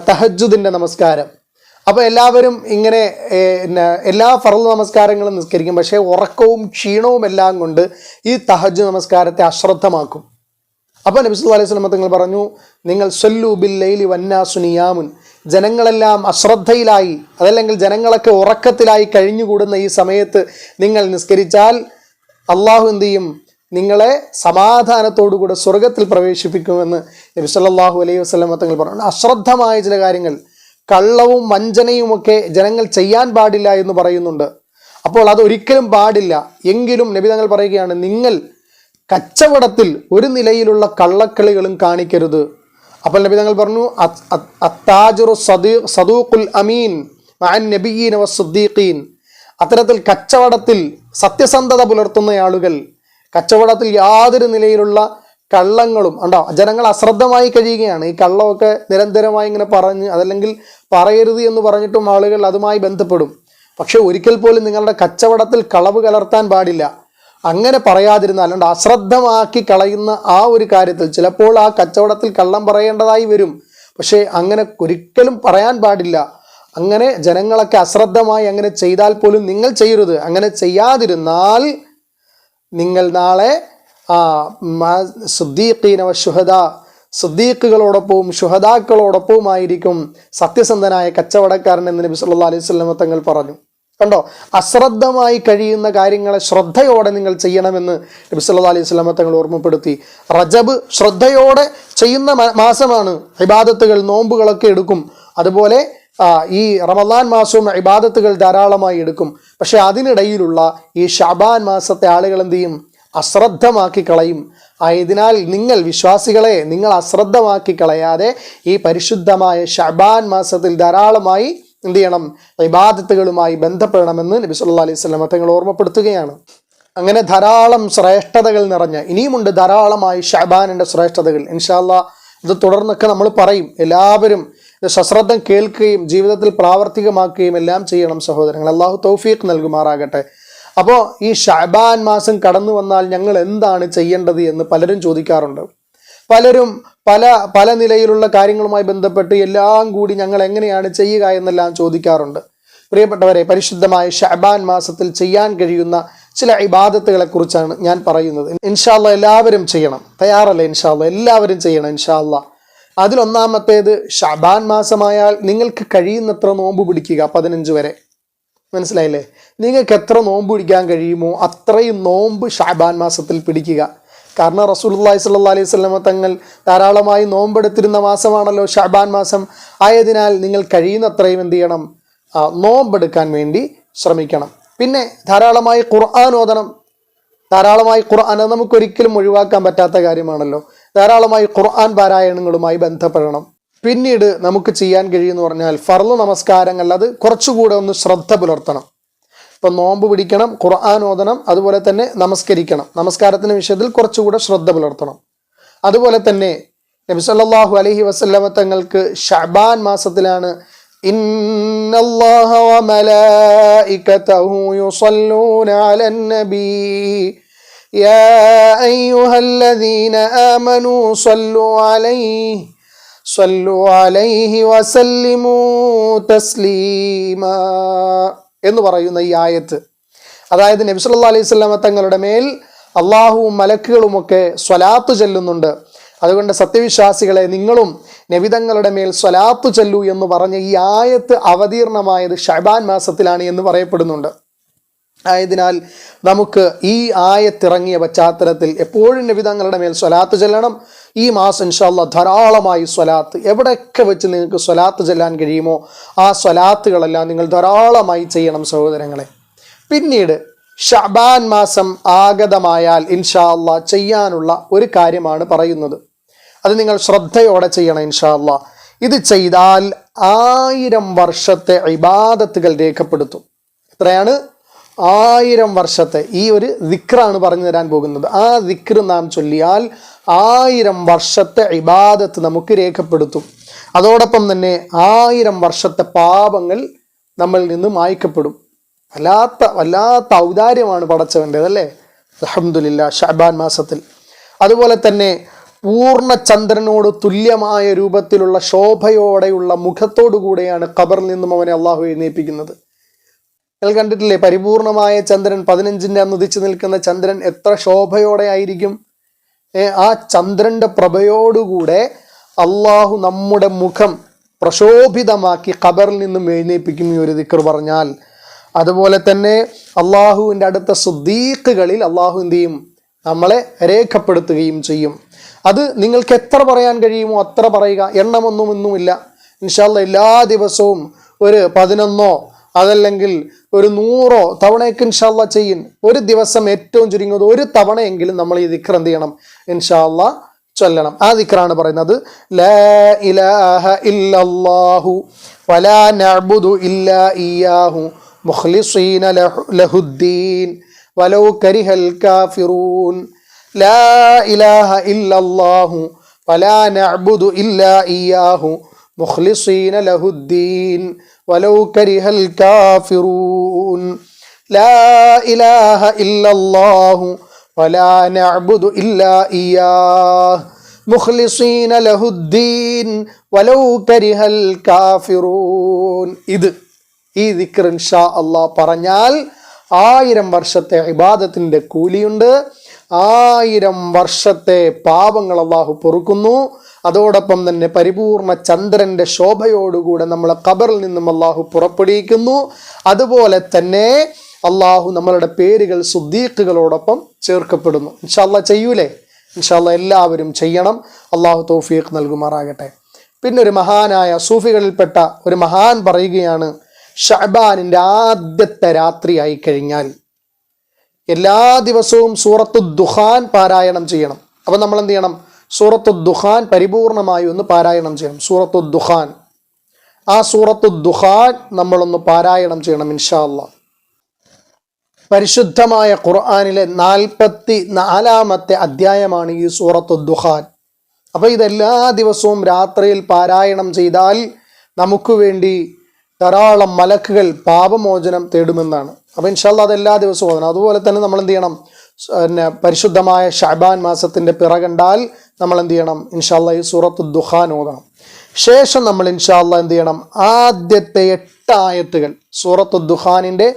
തഹജുദിന്റെ നമസ്കാരം. അപ്പോൾ എല്ലാവരും ഇങ്ങനെ എല്ലാ ഫറൽ നമസ്കാരങ്ങളും നിസ്കരിക്കും. പക്ഷേ ഉറക്കവും ക്ഷീണവും എല്ലാം കൊണ്ട് ഈ തഹജ് നമസ്കാരത്തെ അശ്രദ്ധമാക്കും. അപ്പോൾ നബി സല്ലു അലൈഹി സ്വലമ തങ്ങൾ പറഞ്ഞു നിങ്ങൾ സൊല്ലു ബിൽ ലൈലി വന്നാസുനിയാമുൻ ജനങ്ങളെല്ലാം അശ്രദ്ധയിലായി അതല്ലെങ്കിൽ ജനങ്ങളൊക്കെ ഉറക്കത്തിലായി കഴിഞ്ഞുകൂടുന്ന ഈ സമയത്ത് നിങ്ങൾ നിസ്കരിച്ചാൽ അള്ളാഹു എന്ത് ചെയ്യും? നിങ്ങളെ സമാധാനത്തോടുകൂടെ സ്വർഗത്തിൽ പ്രവേശിപ്പിക്കുമെന്ന് നബി സല്ലല്ലാഹു അലൈഹി വസല്ലമ തങ്ങൾ പറഞ്ഞു. അശ്രദ്ധമായ ചില കാര്യങ്ങൾ കള്ളവും വഞ്ചനയുമൊക്കെ ജനങ്ങൾ ചെയ്യാൻ പാടില്ല എന്ന് പറയുന്നുണ്ട്. അപ്പോൾ അത് ഒരിക്കലും പാടില്ല. എങ്കിലും നബി തങ്ങൾ പറയുകയാണ് നിങ്ങൾ കച്ചവടത്തിൽ ഒരു നിലയിലുള്ള കള്ളക്കളികളും കാണിക്കരുത്. അപ്പോൾ നബി തങ്ങൾ പറഞ്ഞു അത്താജുറു സദൂഖുൽ അമീൻ നബിയീൻ വസ്സുദ്ദീഖീൻ അത്തരത്തിൽ കച്ചവടത്തിൽ സത്യസന്ധത പുലർത്തുന്ന ആളുകൾ കച്ചവടത്തിൽ യാതൊരു നിലയിലുള്ള കള്ളങ്ങളും ഉണ്ടോ ജനങ്ങൾ അശ്രദ്ധമായി കഴിയുകയാണ്. ഈ കള്ളമൊക്കെ നിരന്തരമായി ഇങ്ങനെ പറഞ്ഞ് അതല്ലെങ്കിൽ പറയരുത് എന്ന് പറഞ്ഞിട്ടും ആളുകൾ അതുമായി ബന്ധപ്പെടും. പക്ഷെ ഒരിക്കൽ പോലും നിങ്ങളുടെ കച്ചവടത്തിൽ കളവ് കലർത്താൻ പാടില്ല. അങ്ങനെ പറയാതിരുന്നാൽ അല്ലാണ്ട് അശ്രദ്ധമാക്കി കളയുന്ന ആ ഒരു കാര്യത്തിൽ ചിലപ്പോൾ ആ കച്ചവടത്തിൽ കള്ളം പറയേണ്ടതായി വരും. പക്ഷേ അങ്ങനെ ഒരിക്കലും പറയാൻ പാടില്ല. അങ്ങനെ ജനങ്ങളൊക്കെ അശ്രദ്ധമായി അങ്ങനെ ചെയ്താൽ പോലും നിങ്ങൾ ചെയ്യരുത്. അങ്ങനെ ചെയ്യാതിരുന്നാൽ നിങ്ങൾ നാളെ സുദ്ദീഖീനവ ശുഹദ. സുദ്ദീഖുകളോടൊപ്പവും ശുഹദാക്കളോടൊപ്പവുമായിരിക്കും സത്യസന്ധനായ കച്ചവടക്കാരൻ എന്ന് നബി സല്ലാ അലൈഹി സ്വലമ തങ്ങൾ പറഞ്ഞു. കണ്ടോ? അശ്രദ്ധമായി കഴിയുന്ന കാര്യങ്ങളെ ശ്രദ്ധയോടെ നിങ്ങൾ ചെയ്യണമെന്ന് നബി സല്ലാ അലൈഹി സ്വലമ തങ്ങൾ ഓർമ്മപ്പെടുത്തി. റജബ് ശ്രദ്ധയോടെ ചെയ്യുന്ന മാസമാണ്. ഇബാദത്തുകൾ നോമ്പുകളൊക്കെ എടുക്കും. അതുപോലെ ഈ റമദാൻ മാസവും ഇബാദത്തുകൾ ധാരാളമായി എടുക്കും. പക്ഷെ അതിനിടയിലുള്ള ഈ ഷാബാൻ മാസത്തെ ആളുകൾ എന്ത് ചെയ്യും? അശ്രദ്ധമാക്കി കളയും ആയതിനാൽ നിങ്ങൾ വിശ്വാസികളെ നിങ്ങൾ അശ്രദ്ധമാക്കി കളയാതെ ഈ പരിശുദ്ധമായ ഷബാൻ മാസത്തിൽ ധാരാളമായി എന്ത് ചെയ്യണം? ഇബാദത്തുകളുമായി ബന്ധപ്പെടണമെന്ന് നബി സല്ലാ അലൈഹി സ്വലം തങ്ങൾ ഓർമ്മപ്പെടുത്തുകയാണ്. അങ്ങനെ ധാരാളം ശ്രേഷ്ഠതകൾ നിറഞ്ഞ ഇനിയുമുണ്ട് ധാരാളമായി ഷബാനിന്റെ ശ്രേഷ്ഠതകൾ. ഇൻഷാല്ല ഇത് തുടർന്നൊക്കെ നമ്മൾ പറയും. എല്ലാവരും ഇത് സശ്രദ്ധം കേൾക്കുകയും ജീവിതത്തിൽ പ്രാവർത്തികമാക്കുകയും എല്ലാം ചെയ്യണം സഹോദരങ്ങൾ അള്ളാഹു തൗഫീഖ് നൽകുമാറാകട്ടെ. അപ്പോൾ ഈ ഷാബാൻ മാസം കടന്നു വന്നാൽ ഞങ്ങൾ എന്താണ് ചെയ്യേണ്ടത് എന്ന് പലരും ചോദിക്കാറുണ്ട്. പലരും പല പല നിലയിലുള്ള കാര്യങ്ങളുമായി ബന്ധപ്പെട്ട് എല്ലാം കൂടി ഞങ്ങൾ എങ്ങനെയാണ് ചെയ്യുക എന്നെല്ലാം ചോദിക്കാറുണ്ട്. പ്രിയപ്പെട്ടവരെ പരിശുദ്ധമായ ഷാബാൻ മാസത്തിൽ ചെയ്യാൻ കഴിയുന്ന ചില ഇബാദത്തുകളെ കുറിച്ചാണ് ഞാൻ പറയുന്നത്. ഇൻഷാല്ല എല്ലാവരും ചെയ്യണം. തയ്യാറല്ലേ ഇൻഷാല്ല എല്ലാവരും ചെയ്യണം ഇൻഷാല്ല അതിലൊന്നാമത്തേത് ഷാബാൻ മാസമായാൽ നിങ്ങൾക്ക് കഴിയുന്നത്ര നോമ്പ് പിടിക്കുക പതിനഞ്ച് വരെ. മനസ്സിലായില്ലേ? നിങ്ങൾക്ക് എത്ര നോമ്പ് പിടിക്കാൻ കഴിയുമോ അത്രയും നോമ്പ് ഷാബാൻ മാസത്തിൽ പിടിക്കുക. കാരണം റസൂലുള്ളാഹി സ്വല്ലല്ലാഹി അലൈഹി സ്വലമ തങ്ങൾ ധാരാളമായി നോമ്പെടുത്തിരുന്ന മാസമാണല്ലോ ഷാബാൻ മാസം. ആയതിനാൽ നിങ്ങൾ കഴിയുന്നത്രയും എന്ത് ചെയ്യണം? നോമ്പെടുക്കാൻ വേണ്ടി ശ്രമിക്കണം. പിന്നെ ധാരാളമായി ഖുർആൻ ഓതണം. ധാരാളമായി ഖുർആൻ നമുക്കൊരിക്കലും ഒഴിവാക്കാൻ പറ്റാത്ത കാര്യമാണല്ലോ. ധാരാളമായി ഖുർആൻ പാരായണങ്ങളുമായി ബന്ധപ്പെടണം. പിന്നീട് നമുക്ക് ചെയ്യാൻ കഴിയുമെന്ന് പറഞ്ഞാൽ ഫർള് നമസ്കാരങ്ങൾ അത് കുറച്ചുകൂടെ ഒന്ന് ശ്രദ്ധ പുലർത്തണം ഇപ്പം നോമ്പ് പിടിക്കണം ഖുർആൻ ഓതണം അതുപോലെ തന്നെ നമസ്കരിക്കണം നമസ്കാരത്തിൻ്റെ വിഷയത്തിൽ കുറച്ചുകൂടെ ശ്രദ്ധ പുലർത്തണം അതുപോലെ തന്നെ നബി സല്ലല്ലാഹു അലൈഹി വസല്ലമ തങ്ങൾക്ക് ഷഅബാൻ മാസത്തിലാണ് ഇന്നല്ലാഹ വമലായികതഹു യുസല്ലൂന അലൻ നബി يا أيها الذين آمنوا صلوا عليه അലൈഹി വസല്ലിമു എന്ന് പറയുന്ന ഈ ആയത്ത്. അതായത് നബി സല്ലാ അലൈഹി സ്വലാമ തങ്ങളുടെ മേൽ അള്ളാഹുവും മലക്കുകളുമൊക്കെ സ്വലാത്ത് ചെല്ലുന്നുണ്ട്. അതുകൊണ്ട് സത്യവിശ്വാസികളെ നിങ്ങളും നബിതങ്ങളുടെ മേൽ സ്വലാത്തു ചെല്ലു എന്ന് പറഞ്ഞ ഈ ആയത്ത് അവതീർണമായത് ഷബാൻ മാസത്തിലാണ് എന്ന് പറയപ്പെടുന്നുണ്ട്. ആയതിനാൽ നമുക്ക് ഈ ആയത്തിറങ്ങിയ പശ്ചാത്തലത്തിൽ എപ്പോഴും നബിതങ്ങളുടെ മേൽ സ്വലാത്ത് ചെല്ലണം. ഈ മാസം ഇൻഷാല്ല ധാരാളമായി സ്വലാത്ത്. എവിടെയൊക്കെ വെച്ച് നിങ്ങൾക്ക് സ്വലാത്ത് ചെല്ലാൻ കഴിയുമോ ആ സ്വലാത്തുകളെല്ലാം നിങ്ങൾ ധാരാളമായി ചെയ്യണം സഹോദരങ്ങളെ. പിന്നീട് ഷബാൻ മാസം ആഗതമായാൽ ഇൻഷാ അല്ലാ ചെയ്യാനുള്ള ഒരു കാര്യമാണ് പറയുന്നത്. അത് നിങ്ങൾ ശ്രദ്ധയോടെ ചെയ്യണം ഇൻഷാ അല്ലാ ഇത് ചെയ്താൽ ആയിരം വർഷത്തെ ഇബാദത്തുകൾ രേഖപ്പെടുത്തും. എത്രയാണ്? ആയിരം വർഷത്തെ ഈ ഒരു ദിക്റാണ് പറഞ്ഞു തരാൻ പോകുന്നത്. ആ ദിക്ർ നാം ചൊല്ലിയാൽ ആയിരം വർഷത്തെ ഇബാദത്ത് നമുക്ക് രേഖപ്പെടുത്തും. അതോടൊപ്പം തന്നെ ആയിരം വർഷത്തെ പാപങ്ങൾ നമ്മളിൽ നിന്ന് മായ്ക്കപ്പെടും. വല്ലാത്ത വല്ലാത്ത ഔദാര്യമാണ് പടച്ചവന്റേത് അല്ലേ? അലഹമുല്ല ഷാബാൻ മാസത്തിൽ. അതുപോലെ തന്നെ പൂർണ ചന്ദ്രനോട് തുല്യമായ രൂപത്തിലുള്ള ശോഭയോടെയുള്ള മുഖത്തോടു കൂടെയാണ് ഖബറിൽ നിന്നും അവനെ അള്ളാഹു എഴുന്നേൽപ്പിക്കുന്നത്. നിങ്ങൾ കണ്ടിട്ടില്ലേ? പരിപൂർണമായ ചന്ദ്രൻ പതിനഞ്ചിന്റെ അന്ന് ഉദിച്ചു നിൽക്കുന്ന ചന്ദ്രൻ എത്ര ശോഭയോടെ ആയിരിക്കും? ആ ചന്ദ്രന്റെ പ്രഭയോടുകൂടെ അള്ളാഹു നമ്മുടെ മുഖം പ്രശോഭിതമാക്കി ഖബറിൽ നിന്നും എഴുന്നേൽപ്പിക്കും ഈ ഒരു ദിക്കർ പറഞ്ഞാൽ അതുപോലെ തന്നെ അള്ളാഹുവിന്റെ അടുത്ത സുദ്ദീഖുകളിൽ അള്ളാഹു എന്ത് ചെയ്യും? നമ്മളെ രേഖപ്പെടുത്തുകയും ചെയ്യും. അത് നിങ്ങൾക്ക് എത്ര പറയാൻ കഴിയുമോ അത്ര പറയുക. എണ്ണമൊന്നും ഒന്നുമില്ല ഇൻഷാല്ല എല്ലാ ദിവസവും ഒരു പതിനൊന്നോ അതല്ലെങ്കിൽ ഒരു നൂറോ തവണയൊക്കെ ഇൻഷാല്ല ചെയ്യും. ഒരു ദിവസം ഏറ്റവും ചുരുങ്ങിയത് ഒരു തവണയെങ്കിലും നമ്മൾ ഈ ദിക്ർ എന്ത് ചെയ്യണം? ഇൻഷാല്ല ചൊല്ലണം. ആ ദിക്റാണ് പറയുന്നത് ലാ ഇലാഹ ഇല്ലല്ലാഹു വലാ ഇല്ലാ ലഹുദ്ദീൻ വലൗ കരിഹൽ കാഫിറൂൻ. ലാ ഇലാഹ ഇല്ലല്ലാഹു വലാ ഇല്ലാ ലഹുദ്ദീൻ. വലൗ കരിഹൽ കാഫിറൂൻ ലാ ഇലാഹ ഇല്ലല്ലാഹു ولا نعبد إلا إياه مخلصين له الدين ولو كره الكافرون ഇത് ഈ ദിക്ർ ഇൻഷാ അള്ളാഹ് പറഞ്ഞാൽ ആയിരം വർഷത്തെ ഇബാദത്തിന്റെ കൂലിയുണ്ട് ആയിരം വർഷത്തെ പാപങ്ങൾ അള്ളാഹു പൊറുക്കുന്നു. അതോടൊപ്പം തന്നെ പരിപൂർണ ചന്ദ്രന്റെ ശോഭയോടുകൂടെ നമ്മളെ കബറിൽ നിന്നും അള്ളാഹു പുറപ്പെടുവിക്കുന്നു. അതുപോലെ തന്നെ അള്ളാഹു നമ്മളുടെ പേരുകൾ സുദ്ദീഖുകളോടൊപ്പം ചേർക്കപ്പെടുന്നു. ഇൻഷാല്ല ചെയ്യൂലേ? ഇൻഷാല്ല എല്ലാവരും ചെയ്യണം. അള്ളാഹു തൗഫീഖ് നൽകുമാറാകട്ടെ. പിന്നെ ഒരു മഹാനായ സൂഫികളിൽപ്പെട്ട ഒരു മഹാൻ പറയുകയാണ് ഷഹബാനിന്റെ ആദ്യത്തെ രാത്രിയായി കഴിഞ്ഞാൽ എല്ലാ ദിവസവും സൂറത്തു ദുഹാൻ പാരായണം ചെയ്യണം. അപ്പം നമ്മൾ എന്ത് ചെയ്യണം? സൂറത്തു ദുഹാൻ പരിപൂർണമായി ഒന്ന് പാരായണം ചെയ്യണം. സൂറത്തു ദുഹാൻ ആ സൂറത്തു ദുഹാൻ നമ്മളൊന്ന് പാരായണം ചെയ്യണം ഇൻഷാല്ല പരിശുദ്ധമായ ഖുർആാനിലെ നാൽപ്പത്തി നാലാമത്തെ അധ്യായമാണ് ഈ സൂറത്തു ദുഹാൻ അപ്പോൾ ഇതെല്ലാ ദിവസവും രാത്രിയിൽ പാരായണം ചെയ്താൽ നമുക്ക് വേണ്ടി ധാരാളം മലക്കുകൾ പാപമോചനം തേടുമെന്നാണ്. അപ്പോൾ ഇൻഷാല്ല അത് എല്ലാ ദിവസവും ഓതണം. അതുപോലെ തന്നെ നമ്മൾ എന്ത് ചെയ്യണം? പിന്നെ പരിശുദ്ധമായ ഷാബാൻ മാസത്തിന്റെ പിറകണ്ടാൽ നമ്മൾ എന്ത് ചെയ്യണം? ഇൻഷാല്ല ഈ സൂറത്ത് ദുഹാൻ ഓതണം ശേഷം നമ്മൾ ഇൻഷാല്ല എന്ത് ചെയ്യണം? ആദ്യത്തെ എട്ട് ആയത്തുകൾ സൂറത്ത് ദുഹാനിന്റെ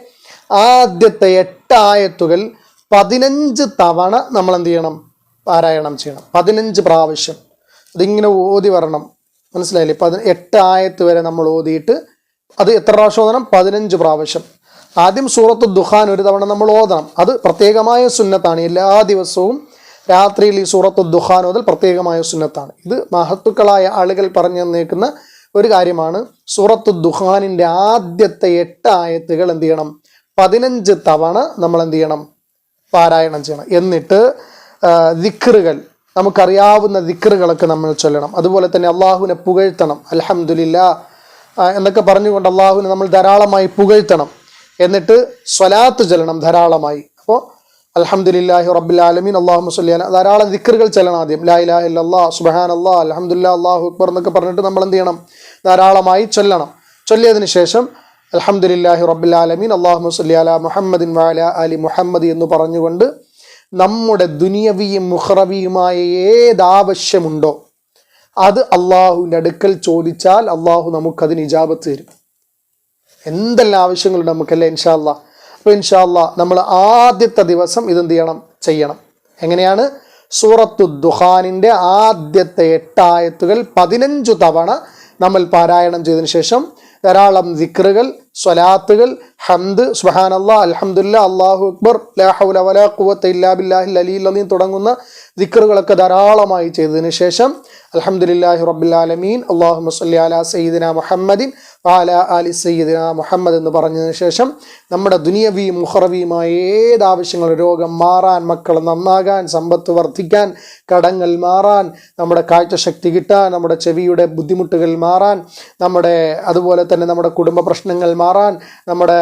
ആദ്യത്തെ എട്ട് ആയത്തുകൾ പതിനഞ്ച് തവണ നമ്മൾ എന്ത് ചെയ്യണം? പാരായണം ചെയ്യണം. പതിനഞ്ച് പ്രാവശ്യം. അതിങ്ങനെ ഓതി വരണം. മനസ്സിലായില്ലേ? പതി എട്ട് ആയത്ത് വരെ നമ്മൾ ഓതിയിട്ട് അത് എത്ര പ്രാവശ്യം ഓതണം? പതിനഞ്ച് പ്രാവശ്യം. ആദ്യം സൂറത്ത് ദുഹാൻ ഒരു തവണ നമ്മൾ ഓതണം. അത് പ്രത്യേകമായ സുന്നത്താണ്. എല്ലാ ദിവസവും രാത്രിയിൽ ഈ സൂറത്ത് ദുഹാൻ ഓതൽ പ്രത്യേകമായ സുന്നത്താണ്. ഇത് മഹത്തുക്കളായ ആളുകൾ പറഞ്ഞു തന്നേക്കുന്ന ഒരു കാര്യമാണ്. സൂറത്ത് ദുഹാനിന്റെ ആദ്യത്തെ എട്ട് ആയത്തുകൾ എന്ത് ചെയ്യണം? പതിനഞ്ച് തവണ നമ്മൾ എന്ത് ചെയ്യണം? പാരായണം ചെയ്യണം. എന്നിട്ട് ദിക്കറുകൾ നമുക്കറിയാവുന്ന ദിക്കറുകളൊക്കെ നമ്മൾ ചൊല്ലണം. അതുപോലെ തന്നെ അള്ളാഹുവിനെ പുകഴ്ത്തണം. അലഹമുല്ല എന്നൊക്കെ പറഞ്ഞുകൊണ്ട് അള്ളാഹുവിനെ നമ്മൾ ധാരാളമായി പുകഴ്ത്തണം. എന്നിട്ട് സ്വലാത്ത് ചെല്ലണം ധാരാളമായി. അപ്പോൾ അലഹമുല്ലാഹി റബ്ബിൽ ആലമീൻ അള്ളാഹു മുസ്ലിയാൻ ധാരാളം ദിക്കറുകൾ ചെല്ലണം ആദ്യം. ലാ ഇലാഹ ഇല്ലല്ലാ സുബഹാൻ അല്ലാ അലഹമുല്ല അള്ളാഹു അക്ബർ എന്നൊക്കെ പറഞ്ഞിട്ട് നമ്മൾ എന്ത് ചെയ്യണം? ധാരാളമായി ചൊല്ലണം. ചൊല്ലിയതിന് ശേഷം അലഹമുല്ലാഹി റബ്ബിൽ ആലമീൻ അള്ളാഹു മുസ്ലി അല മുഹമ്മദിൻ വാല അലി മുഹമ്മദ് എന്ന് പറഞ്ഞുകൊണ്ട് നമ്മുടെ ദുനിയവിയും മുഹറവിയുമായ ഏതാവശ്യമുണ്ടോ അത് അള്ളാഹുവിന്റെ അടുക്കൽ ചോദിച്ചാൽ അള്ളാഹു നമുക്കതിന് ഇജാബത്ത് തരും. എന്തെല്ലാം ആവശ്യങ്ങളുണ്ട് നമുക്കല്ലേ ഇൻഷാല്ല അപ്പോൾ ഇൻഷാല്ല നമ്മൾ ആദ്യത്തെ ദിവസം ഇതെന്ത് ചെയ്യണം? ചെയ്യണം. എങ്ങനെയാണ്? സൂറത്തു ദുഹാനിന്റെ ആദ്യത്തെ എട്ടായത്തുകൾ പതിനഞ്ചു തവണ നമ്മൾ പാരായണം ചെയ്തതിന് ശേഷം ധാരാളം ദിക്റുകൾ സ്വലാത്തുകൾ ഹംദ് അള്ളാ അലഹമുല്ല അള്ളാഹു അക്ബർ ലാ ഹൗല വലാ ഖുവത്ത ഇല്ലാ ബില്ലാഹിൽ അലിയിൽ അലീം തുടങ്ങുന്ന ദിക്റുകളൊക്കെ ധാരാളമായി ചെയ്തതിന് ശേഷം അൽഹംദുലില്ലാഹി റബ്ബിൽ ആലമീൻ അള്ളാഹു സല്ലി അലാ സയ്യിദിന മുഹമ്മദിൻ വാല അലി സയ്യിദിന മുഹമ്മദ് എന്ന് പറഞ്ഞതിന് ശേഷം നമ്മുടെ ദുനിയവിയും മുഹറവിയുമായ ഏത് ആവശ്യങ്ങൾ രോഗം മാറാൻ മക്കൾ നന്നാകാൻ സമ്പത്ത് വർദ്ധിക്കാൻ കടങ്ങൾ മാറാൻ നമ്മുടെ കാഴ്ചശക്തി കിട്ടാൻ നമ്മുടെ ചെവിയുടെ ബുദ്ധിമുട്ടുകൾ മാറാൻ നമ്മുടെ അതുപോലെ തന്നെ നമ്മുടെ കുടുംബ പ്രശ്നങ്ങൾ മാറാൻ നമ്മുടെ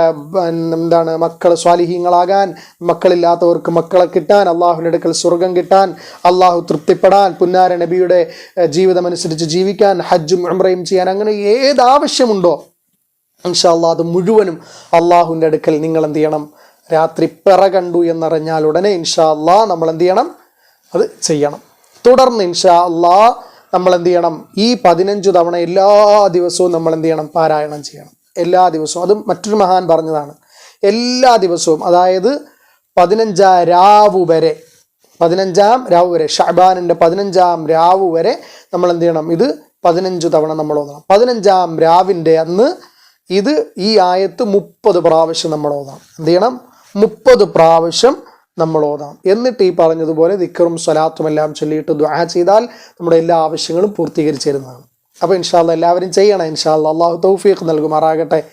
എന്താണ് മക്കൾ സ്വാലിഹീങ്ങളാകാൻ മക്കളില്ലാത്തവർക്ക് മക്കളെ കിട്ടാൻ അള്ളാഹുവിന്റെ അടുക്കൽ സ്വർഗം കിട്ടാൻ അള്ളാഹു തൃപ്തിപ്പെടാൻ പുന്നാര നബിയുടെ ജീവിതമനുസരിച്ച് ജീവിക്കാൻ ഹജ്ജും ഉംറയും ചെയ്യാൻ അങ്ങനെ ഏത് ആവശ്യമുണ്ടോ ഇൻഷാല്ലാ അത് മുഴുവനും അള്ളാഹുവിന്റെ അടുക്കൽ നിങ്ങൾ എന്ത് ചെയ്യണം രാത്രി പിറ കണ്ടു എന്നറിഞ്ഞാൽ ഉടനെ ഇൻഷാ അള്ളാ നമ്മൾ എന്ത് ചെയ്യണം അത് ചെയ്യണം. തുടർന്ന് ഇൻഷാ അല്ലാ നമ്മൾ എന്ത് ചെയ്യണം ഈ പതിനഞ്ചു തവണ എല്ലാ ദിവസവും നമ്മൾ എന്ത് ചെയ്യണം പാരായണം ചെയ്യണം. എല്ലാ ദിവസവും. അതും മറ്റൊരു മഹാൻ പറഞ്ഞതാണ്. എല്ലാ ദിവസവും. അതായത് പതിനഞ്ചാം രാവു വരെ. പതിനഞ്ചാം രാവ് വരെ. ഷഹബാനിന്റെ പതിനഞ്ചാം രാവ് വരെ നമ്മൾ എന്ത് ചെയ്യണം ഇത് പതിനഞ്ച് തവണ നമ്മൾ ഓതണം പതിനഞ്ചാം രാവിന്റെ അന്ന് ഇത് ഈ ആയത്ത് മുപ്പത് പ്രാവശ്യം നമ്മൾ ഓതാം. എന്ത് ചെയ്യണം? മുപ്പത് പ്രാവശ്യം നമ്മൾ ഓതാം. എന്നിട്ട് ഈ പറഞ്ഞതുപോലെ ദിക്കറും സ്വലാത്തും എല്ലാം ചൊല്ലിയിട്ട് ദ്വാ ചെയ്താൽ നമ്മുടെ എല്ലാ ആവശ്യങ്ങളും പൂർത്തീകരിച്ചു തരുന്നതാണ്. അപ്പോൾ ഇൻഷാല്ല എല്ലാവരും ചെയ്യണം. ഇൻഷാല്ല അള്ളാഹു തൗഫീഖ് നൽകുമാറാകട്ടെ.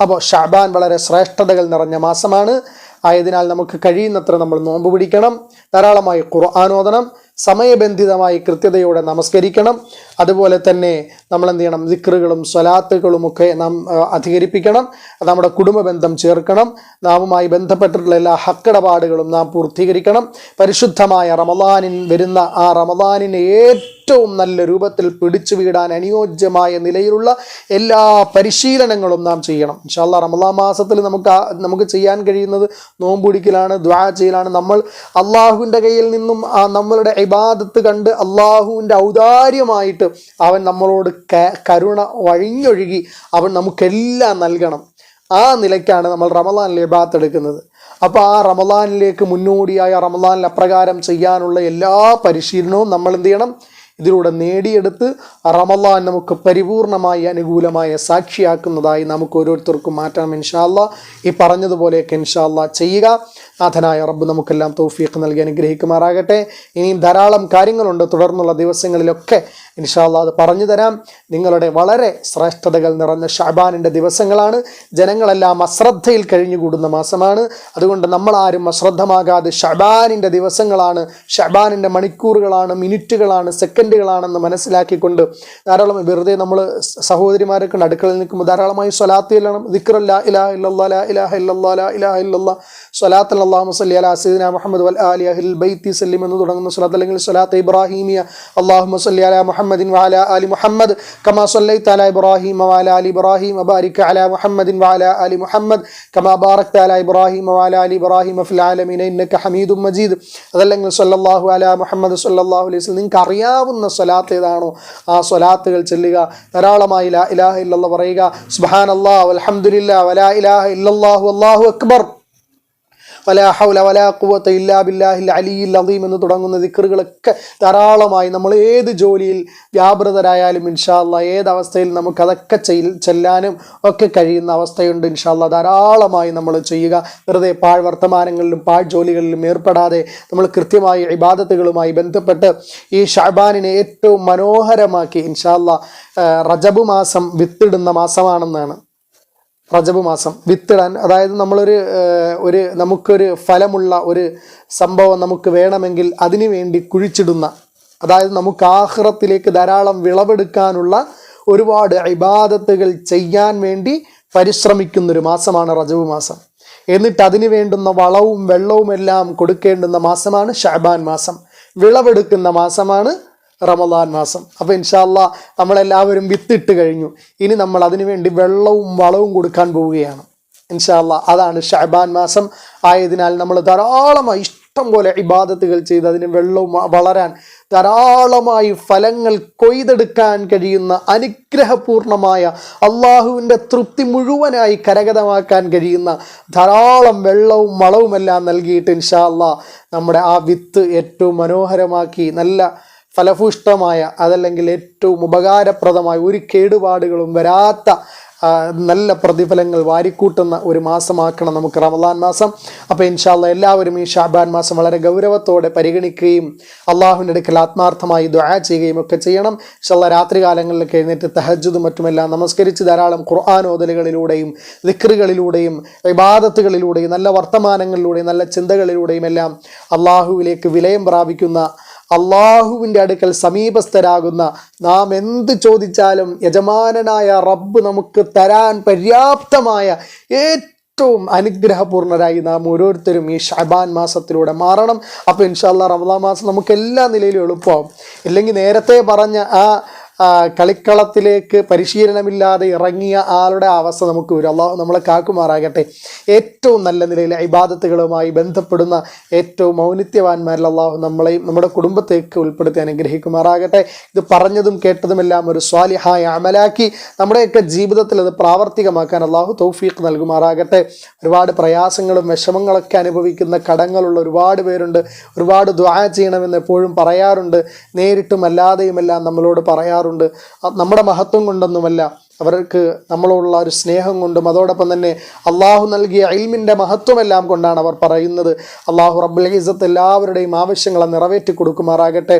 അപ്പോൾ ഷാബാൻ വളരെ ശ്രേഷ്ഠതകൾ നിറഞ്ഞ മാസമാണ്. ആയതിനാൽ നമുക്ക് കഴിയുന്നത്ര നമ്മൾ നോമ്പ് പിടിക്കണം. ധാരാളമായി ഖുർആാനോദനം സമയബന്ധിതമായി കൃത്യതയോടെ നമസ്കരിക്കണം. അതുപോലെ തന്നെ നമ്മൾ എന്ത് ചെയ്യണം ദിക്റുകളും സ്വലാത്തുകളും ഒക്കെ നാം അധികരിപ്പിക്കണം. നമ്മുടെ കുടുംബ ബന്ധം ചേർക്കണം. നാമുമായി ബന്ധപ്പെട്ടിട്ടുള്ള എല്ലാ ഹക്കിടപാടുകളും നാം പൂർത്തീകരിക്കണം. പരിശുദ്ധമായ റമദാനിൻ വരുന്ന ആ റമദാനിന് ഏറ്റവും നല്ല രൂപത്തിൽ പിടിച്ചു വീടാൻ അനുയോജ്യമായ നിലയിലുള്ള എല്ലാ പരിശീലനങ്ങളും നാം ചെയ്യണം. ഇൻഷാല്ല റമദാ മാസത്തിൽ നമുക്ക് നമുക്ക് ചെയ്യാൻ കഴിയുന്നത് നോമ്പുടിക്കലാണ് ദ്വാ ചെയ്യലാണ്. നമ്മൾ അള്ളാഹുവിന്റെ കയ്യിൽ നിന്നും നമ്മളുടെ ഇബാദത്ത് കണ്ട് അള്ളാഹുവിന്റെ ഔദാര്യമായിട്ട് അവൻ നമ്മളോട് കരുണ വഴിഞ്ഞൊഴുകി അവൻ നമുക്കെല്ലാം നൽകണം. ആ നിലയ്ക്കാണ് നമ്മൾ റമദാനിൽ ഇബാത്ത് എടുക്കുന്നത്. അപ്പോൾ ആ റമദാനിലേക്ക് മുന്നോടിയായ റമദാനിൽ അപ്രകാരം ചെയ്യാനുള്ള എല്ലാ പരിശീലനവും നമ്മൾ എന്ത് ചെയ്യണം? ഇതിലൂടെ നേടിയെടുത്ത് റമല്ലാൻ നമുക്ക് പരിപൂർണമായി അനുകൂലമായ സാക്ഷിയാക്കുന്നതായി നമുക്ക് ഓരോരുത്തർക്കും മാറ്റാം ഇൻഷാല്ല ഈ പറഞ്ഞതുപോലെയൊക്കെ ഇൻഷാല്ല ചെയ്യുക. നാഥനായ റബ്ബ് നമുക്കെല്ലാം തൗഫീഖ് നൽകി അനുഗ്രഹിക്കുമാറാകട്ടെ. ഇനിയും ധാരാളം കാര്യങ്ങളുണ്ട്. തുടർന്നുള്ള ദിവസങ്ങളിലൊക്കെ ഇൻഷാല്ല അത് പറഞ്ഞു തരാം. നിങ്ങളുടെ വളരെ ശ്രേഷ്ഠതകൾ നിറഞ്ഞ ഷാബാനിന്റെ ദിവസങ്ങളാണ്. ജനങ്ങളെല്ലാം അശ്രദ്ധയിൽ കഴിഞ്ഞുകൂടുന്ന മാസമാണ്. അതുകൊണ്ട് നമ്മളാരും അശ്രദ്ധമാകാതെ ഷബാനിന്റെ ദിവസങ്ങളാണ്. ഷബാനിന്റെ മണിക്കൂറുകളാണ് മിനിറ്റുകളാണ് സെക്കൻഡുകളാണെന്ന് മനസ്സിലാക്കിക്കൊണ്ട് ധാരാളം വെറുതെ നമ്മൾ സഹോദരിമാരെ കണ്ട് അടുക്കളയിൽ നിൽക്കുമ്പോൾ ധാരാളമായി സ്വലാത്ത് ചെല്ലണം. ദിക്റല്ല ഇലാ ഇല്ലല്ലാ ലാ ഇലാഹ ഇല്ലല്ലാ ലാ ഇലാഹ ഇല്ലല്ലാ. സ്വലാത്ത് അല്ലാഹു സല്ലി അലാ സീദിന മുഹമ്മദ് വൽ ആലി അഹിൽ ബൈത്തി സല്ലിം എന്ന് തുടങ്ങുന്ന സ്വലാത്ത് അല്ലെങ്കിൽ സ്വലാത്ത് ഇബ്രാഹീമിയ. അള്ളാഹു സല്ലി അലാ മുഹമ്മദിൻ വഅല ആലി മുഹമ്മദ് കമാ സല്ലൈത അലാ ഇബ്രാഹിം വഅല ആലി ഇബ്രാഹിം വബാരിക് അലാ മുഹമ്മദിൻ വഅല ആലി മുഹമ്മദ് കമാ ബാറക്ത അലാ ഇബ്രാഹിം വഅല ആലി ഇബ്രാഹിം ഫിൽ ആലമീന ഇന്നക ഹമീദും മജീദ്. അതല്ലെങ്കിൽ സല്ലല്ലാഹു അലാ മുഹമ്മദ് സല്ലല്ലാഹു അലൈഹി വസല്ലം. നിങ്ങൾക്ക് അറിയാവുന്ന സ്വലാത്ത് ഏതാണോ ആ സ്വലാത്തുകൾ ചെല്ലുക. ധാരാളമായി ലാ ഇലാഹ ഇല്ലല്ലാ പറയുക. സുബ്ഹാനല്ലാഹ് വൽഹംദുലില്ലാ വലാ ഇലാഹ ഇല്ലല്ലാഹു അല്ലാഹു അക്ബർ. വലാ വലാ ഖുവത ഇല്ലാ ബില്ലാഹിൽ അലിയിൽ അദീം എന്ന് തുടങ്ങുന്ന ദിക്കറുകളൊക്കെ ധാരാളമായി നമ്മൾ ഏത് ജോലിയിൽ വ്യാപൃതരായാലും ഇൻഷാല്ല ഏതവസ്ഥയിൽ നമുക്കതൊക്കെ ചെയ് ചെല്ലാനും ഒക്കെ കഴിയുന്ന അവസ്ഥയുണ്ട് ഇൻഷാല്ല ധാരാളമായി നമ്മൾ ചെയ്യുക. വെറുതെ പാഴ് വർത്തമാനങ്ങളിലും പാഴ് ജോലികളിലും ഏർപ്പെടാതെ നമ്മൾ കൃത്യമായി ഇബാദത്തുകളുമായി ബന്ധപ്പെട്ട് ഈ ഷാബാനിനെ ഏറ്റവും മനോഹരമാക്കി ഇൻഷാല്ല റജബ് മാസം വിത്തിടുന്ന മാസമാണെന്നാണ്. റജബ് മാസം വിത്തിടാൻ അതായത് നമ്മളൊരു ഒരു നമുക്കൊരു ഫലമുള്ള ഒരു സംഭവം നമുക്ക് വേണമെങ്കിൽ അതിനു വേണ്ടി കുഴിച്ചിടുന്ന അതായത് നമുക്ക് ആഹ്റത്തിലേക്ക് ധാരാളം വിളവെടുക്കാനുള്ള ഒരുപാട് ഇബാദത്തുകൾ ചെയ്യാൻ വേണ്ടി പരിശ്രമിക്കുന്നൊരു മാസമാണ് റജബ് മാസം. എന്നിട്ട് അതിനു വേണ്ടുന്ന വളവും വെള്ളവും എല്ലാം കൊടുക്കേണ്ടുന്ന മാസമാണ് ഷാബാൻ മാസം. വിളവെടുക്കുന്ന മാസമാണ് റമദാൻ മാസം. അപ്പോൾ ഇൻഷാല്ല നമ്മളെല്ലാവരും വിത്തിട്ട് കഴിഞ്ഞു. ഇനി നമ്മൾ അതിനുവേണ്ടി വെള്ളവും വളവും കൊടുക്കാൻ പോവുകയാണ്. ഇൻഷാല്ല അതാണ് ഷഹബാൻ മാസം. ആയതിനാൽ നമ്മൾ ധാരാളമായി ഇഷ്ടം പോലെ ഇബാദത്തുകൾ ചെയ്ത് അതിന് വെള്ളവും വളരാൻ ധാരാളമായി ഫലങ്ങൾ കൊയ്തെടുക്കാൻ കഴിയുന്ന അനുഗ്രഹപൂർണമായ അള്ളാഹുവിന്റെ തൃപ്തി മുഴുവനായി കരഗതമാക്കാൻ കഴിയുന്ന ധാരാളം വെള്ളവും വളവുമെല്ലാം നൽകിയിട്ട് ഇൻഷാ നമ്മുടെ ആ വിത്ത് ഏറ്റവും മനോഹരമാക്കി നല്ല ഫലഭൂഷ്ടമായ അതല്ലെങ്കിൽ ഏറ്റവും ഉപകാരപ്രദമായ ഒരു കേടുപാടുകളും വരാത്ത നല്ല പ്രതിഫലങ്ങൾ വാരിക്കൂട്ടുന്ന ഒരു മാസമാക്കണം നമുക്ക് റമദാൻ മാസം. അപ്പോൾ ഇൻഷാല്ല എല്ലാവരും ഈ ഷാബാൻ മാസം വളരെ ഗൗരവത്തോടെ പരിഗണിക്കുകയും അള്ളാഹുവിന്റെ അടുക്കൽ ആത്മാർത്ഥമായി ദുആ ചെയ്യുകയും ഒക്കെ ചെയ്യണം. ഇൻഷാല്ല രാത്രി കാലങ്ങളിലൊക്കെ എഴുന്നേറ്റ് തഹജ്ജുദും മറ്റുമെല്ലാം നമസ്കരിച്ച് ധാരാളം ഖുർആൻ ഓതലുകളിലൂടെയും ദിക്റുകളിലൂടെയും ഇബാദത്തുകളിലൂടെയും നല്ല വർത്തമാനങ്ങളിലൂടെയും നല്ല ചിന്തകളിലൂടെയും എല്ലാം അള്ളാഹുവിലേക്ക് വിലയം പ്രാപിക്കുന്ന അള്ളാഹുവിന്റെ അടുക്കൽ സമീപസ്ഥരാകുന്ന നാം എന്ത് ചോദിച്ചാലും യജമാനനായ റബ്ബ് നമുക്ക് തരാൻ പര്യാപ്തമായ ഏറ്റവും അനുഗ്രഹപൂർണരായി നാം ഓരോരുത്തരും ഈ ഷബാൻ മാസത്തിലൂടെ മാറണം. അപ്പോൾ ഇൻഷാല്ല റമദാ മാസം നമുക്ക് എല്ലാ നിലയിലും എളുപ്പമാവും ഇല്ലെങ്കിൽ നേരത്തെ പറഞ്ഞ ആ ആ, കളിക്കളത്തിലേക്ക് പരിശീലനമില്ലാതെ ഇറങ്ങിയ ആളുടെ അവസ്ഥ നമുക്ക് വരും. അള്ളാഹു നമ്മളെ കാക്കുമാറാകട്ടെ. ഏറ്റവും നല്ല നിലയിൽ ഇബാദത്തുകളുമായി ബന്ധപ്പെടുന്ന ഏറ്റവും മൗനിത്യവാന്മാരിൽ അള്ളാഹു നമ്മളെയും നമ്മുടെ കുടുംബത്തേക്ക് ഉൾപ്പെടുത്തി അനുഗ്രഹിക്കുമാറാകട്ടെ. ഇത് പറഞ്ഞതും കേട്ടതുമെല്ലാം ഒരു സ്വാലിഹായ അമലാക്കി നമ്മുടെയൊക്കെ ജീവിതത്തിൽ അത് പ്രാവർത്തികമാക്കാൻ അള്ളാഹു തൗഫീഖ് നൽകുമാറാകട്ടെ. ഒരുപാട് പ്രയാസങ്ങളും വിഷമങ്ങളൊക്കെ അനുഭവിക്കുന്ന കടങ്ങളുള്ള ഒരുപാട് പേരുണ്ട്. ഒരുപാട് ദ്വാ ചെയ്യണമെന്ന് എപ്പോഴും പറയാറുണ്ട്. നേരിട്ടും അല്ലാതെയുമെല്ലാം നമ്മളോട് പറയാറുണ്ട്. അത് നമ്മുടെ മഹത്വം കൊണ്ടൊന്നുമല്ല അവർക്ക് നമ്മളോടുള്ള ഒരു സ്നേഹം കൊണ്ടും അതോടൊപ്പം തന്നെ അള്ളാഹു നൽകിയ ഇൽമിന്റെ മഹത്വമെല്ലാം കൊണ്ടാണ് അവർ പറയുന്നത്. അള്ളാഹു റബ്ബുൽ ഇസത്ത് എല്ലാവരുടെയും ആവശ്യങ്ങളെ നിറവേറ്റി കൊടുക്കുമാറാകട്ടെ.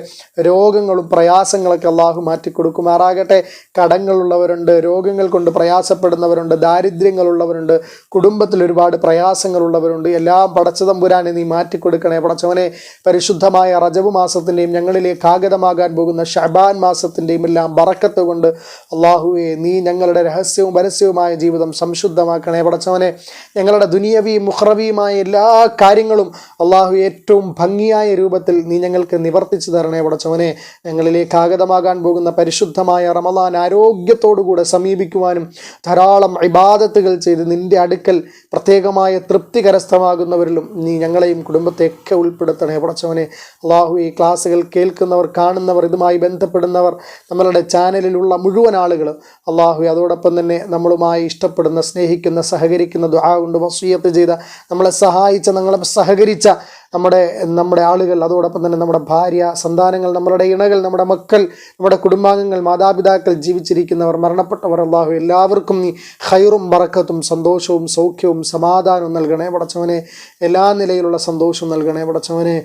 രോഗങ്ങളും പ്രയാസങ്ങളൊക്കെ അള്ളാഹു മാറ്റി കൊടുക്കുമാറാകട്ടെ. കടങ്ങളുള്ളവരുണ്ട് രോഗങ്ങൾ കൊണ്ട് പ്രയാസപ്പെടുന്നവരുണ്ട് ദാരിദ്ര്യങ്ങളുള്ളവരുണ്ട് കുടുംബത്തിൽ ഒരുപാട് പ്രയാസങ്ങളുള്ളവരുണ്ട്. എല്ലാം പടച്ചതമ്പുരാനെ നീ മാറ്റി കൊടുക്കണേ. പടച്ചവനെ പരിശുദ്ധമായ റജബ് മാസത്തിന്റെയും ഞങ്ങളിലേക്ക് ആഗതമാകാൻ പോകുന്ന ഷബാൻ മാസത്തിന്റെയും എല്ലാം ബറക്കത്ത് കൊണ്ട് അള്ളാഹുവെ നീ ഞങ്ങളുടെ രഹസ്യവും പരസ്യവുമായ ജീവിതം സംശുദ്ധമാക്കണേ പടച്ചവനെ. ഞങ്ങളുടെ ദുനിയവിയും മുഹ്റവിയുമായ എല്ലാ കാര്യങ്ങളും അള്ളാഹു ഏറ്റവും ഭംഗിയായ രൂപത്തിൽ നീ ഞങ്ങൾക്ക് നിവർത്തിച്ചു തരണേ പടച്ചവനെ. ഞങ്ങളിലേക്ക് ആഗതമാകാൻ പോകുന്ന പരിശുദ്ധമായ റമദാൻ ആരോഗ്യത്തോടുകൂടെ സമീപിക്കുവാനും ധാരാളം ഇബാദത്തുകൾ ചെയ്ത് നിന്റെ അടുക്കൽ പ്രത്യേകമായ തൃപ്തി കരസ്ഥമാകുന്നവരിലും നീ ഞങ്ങളെയും കുടുംബത്തെയൊക്കെ ഉൾപ്പെടുത്തണേ പടച്ചവനെ. അള്ളാഹു ഈ ക്ലാസ്സുകൾ കേൾക്കുന്നവർ കാണുന്നവർ ഇതുമായി ബന്ധപ്പെടുന്നവർ നമ്മളുടെ ചാനലിലുള്ള മുഴുവൻ ആളുകളും അള്ളാഹു അതോടൊപ്പം തന്നെ നമ്മളുമായി ഇഷ്ടപ്പെടുന്ന സ്നേഹിക്കുന്ന സഹകരിക്കുന്ന ദുആ കൊണ്ട് വസീയത്ത് ചെയ്ത നമ്മളെ സഹായിച്ച നമ്മളെ സഹകരിച്ച നമ്മുടെ നമ്മുടെ ആളുകൾ അതോടൊപ്പം തന്നെ നമ്മുടെ ഭാര്യ സന്താനങ്ങൾ നമ്മളുടെ ഇണകൾ നമ്മുടെ മക്കൾ നമ്മുടെ കുടുംബാംഗങ്ങൾ മാതാപിതാക്കൾ ജീവിച്ചിരിക്കുന്നവർ മരണപ്പെട്ടവർ അള്ളാഹു എല്ലാവർക്കും നീ ഹൈറും ബറക്കത്തും സന്തോഷവും സൗഖ്യവും സമാധാനവും നൽകണേ പടച്ചവനെ. എല്ലാ നിലയിലുള്ള സന്തോഷവും നൽകണേ പടച്ചവനെ.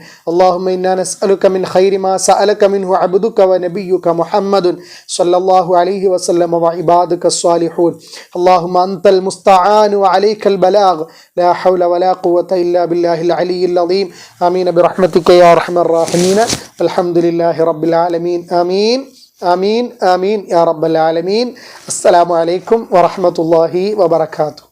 മിൻ ഖൈരി മാ സഅലക മിൻഹു അബ്ദുക വ നബിയുക മുഹമ്മദുൻ സ്വല്ലല്ലാഹു അലൈഹി വസല്ലമ വ عبادك الصالحون. اللهم أنت المستعان وعليك البلاغ. لا حول ولا قوة إلا بالله العلي العظيم. آمين. برحمتك يا أرحم الراحمين. الحمد لله رب العالمين. آمين. آمين. آمين. يا رب العالمين. السلام عليكم ورحمة الله وبركاته.